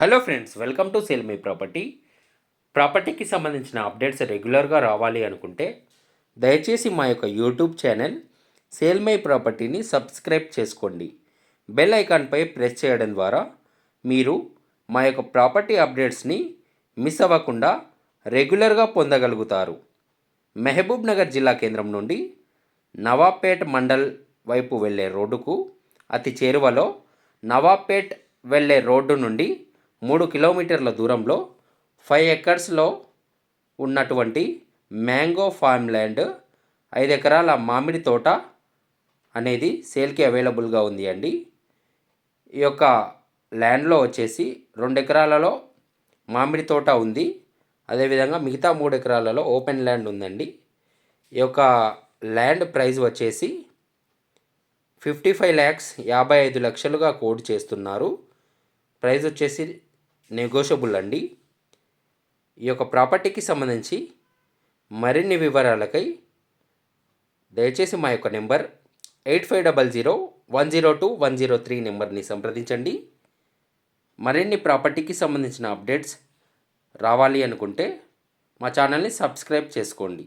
Hello friends welcome to sell me property ప్రాపర్టీకి సంబంధించిన updates రెగ్యులర్గా రావాలి అనుకుంటే దయచేసి మా యొక్క యూట్యూబ్ ఛానల్ సేల్ మై ప్రాపర్టీని సబ్స్క్రైబ్ చేసుకోండి. బెల్ ఐకాన్పై ప్రెస్ చేయడం ద్వారా మీరు మా యొక్క ప్రాపర్టీ అప్డేట్స్ని మిస్ అవ్వకుండా రెగ్యులర్గా పొందగలుగుతారు. మెహబూబ్ నగర్ జిల్లా కేంద్రం నుండి నవాబ్పేట్ మండల్ వైపు వెళ్ళే రోడ్డుకు అతి చేరువలో నవాబ్పేట్ వెళ్ళే రోడ్డు నుండి మూడు కిలోమీటర్ల దూరంలో ఫైవ్ ఎకర్స్లో ఉన్నటువంటి మ్యాంగో ఫార్మ్ ల్యాండ్ ఐదు ఎకరాల మామిడి తోట అనేది సేల్కి అవైలబుల్గా ఉంది అండి. ఈ యొక్క ల్యాండ్లో వచ్చేసి రెండు ఎకరాలలో మామిడి తోట ఉంది. అదేవిధంగా మిగతా మూడు ఎకరాలలో ఓపెన్ ల్యాండ్ ఉందండి. ఈ యొక్క ల్యాండ్ ప్రైస్ వచ్చేసి ఫిఫ్టీ ఫైవ్ ల్యాక్స్ యాభై ఐదు లక్షలుగా కోడ్ చేస్తున్నారు. ప్రైస్ వచ్చేసి నెగోషియబుల్ అండి. ఈ యొక్క ప్రాపర్టీకి సంబంధించి మరిన్ని వివరాలకై దయచేసి మా యొక్క number eight five double zero one zero two one zero three నెంబర్ని సంప్రదించండి. మరిన్ని ప్రాపర్టీకి సంబంధించిన అప్డేట్స్ రావాలి అనుకుంటే మా ఛానల్ని సబ్స్క్రైబ్ చేసుకోండి.